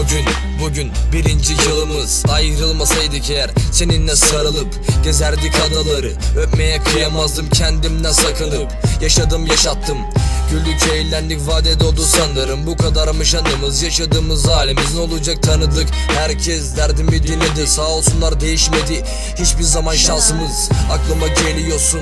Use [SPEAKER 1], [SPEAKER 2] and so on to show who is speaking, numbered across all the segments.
[SPEAKER 1] Bugün, bugün birinci yılımız. Ayrılmasaydık eğer seninle sarılıp Gezerdik adaları. Öpmeye kıyamazdım kendimden sakınıp Yaşadım yaşattım Güldük eğlendik vade doldu sanırım. Bu kadarmış anımız yaşadığımız halimiz Ne olacak tanıdık. Herkes derdimi dinledi Sağ olsunlar değişmedi. Hiçbir zaman şansımız Aklıma geliyorsun.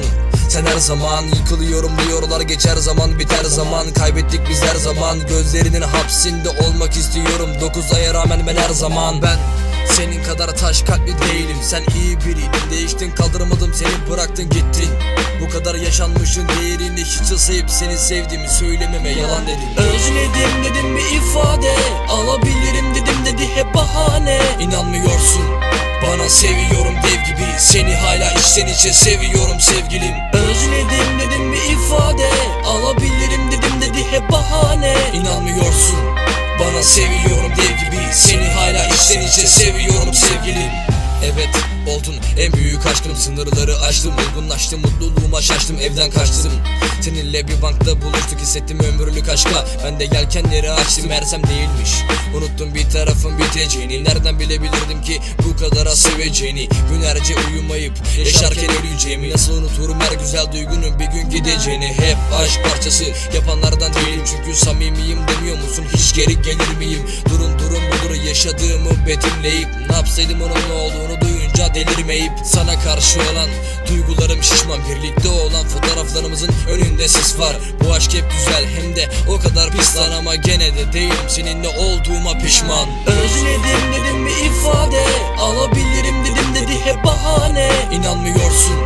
[SPEAKER 1] Sen her zaman yıkılıyorum diyorlar geçer zaman biter zaman. Kaybettik biz her zaman Gözlerinin hapsinde olmak istiyorum. Dokuz aya rağmen ben her zaman Ben senin kadar taş kalpli değilim. Sen iyi biriydin değiştin kaldıramadım seni bıraktın gittin. Bu kadar yaşanmışın değerini hiç sayıp seni sevdiğimi söylememe yalan dedin.
[SPEAKER 2] Özledim dedim bir ifade Alabilirim dedim dedi hep bahane.
[SPEAKER 1] İnanmıyorsun bana seviyorum dev gibi. Seni hala içten içe seviyorum sevgilim.
[SPEAKER 2] Özledim dedim bir ifade Alabilirim dedim dedi hep bahane.
[SPEAKER 1] İnanmıyorsun bana seviyorum oldun. En büyük aşkım Sınırları aştım olgunlaştım Mutluluğuma şaştım evden kaçtım. Seninle bir bankta buluştuk hissettim ömürlük aşka. Ben de yelkenleri açtım mersem değilmiş. Unuttum bir tarafın biteceğini Nereden bilebilirdim ki bu kadar seveceğini? Günlerce uyumayıp yaşarken öleceğimi Nasıl unuturum her güzel duygunun bir gün gideceğini? Hep aşk parçası yapanlardan değilim Çünkü samimiyim demiyor musun? Hiç geri gelir miyim? Durun durun budur yaşadığımı betimleyip Ne yapsaydım onun ne olduğunu duyunca delirmeyip Sana karşı olan duygularım şişman Birlikte olan fotoğraflarımızın önünde sis var. Bu aşk hep güzel hem de o kadar pis lan Ama gene de değilim seninle olduğuma pişman.
[SPEAKER 2] Özledim dedim bir ifade Alabilirim dedim dedi hep bahane.
[SPEAKER 1] İnanmıyorsun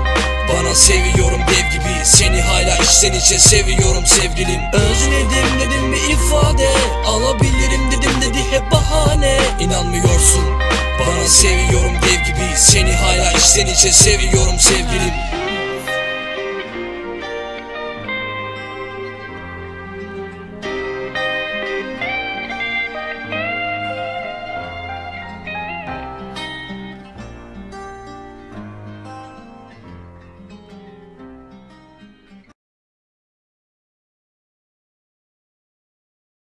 [SPEAKER 1] bana seviyorum dev gibi Seni hala içten içe seviyorum sevgilim.
[SPEAKER 2] Özledim dedim
[SPEAKER 1] İnanmıyorsun bana seviyorum dev gibi Seni hala içten içe seviyorum sevgilim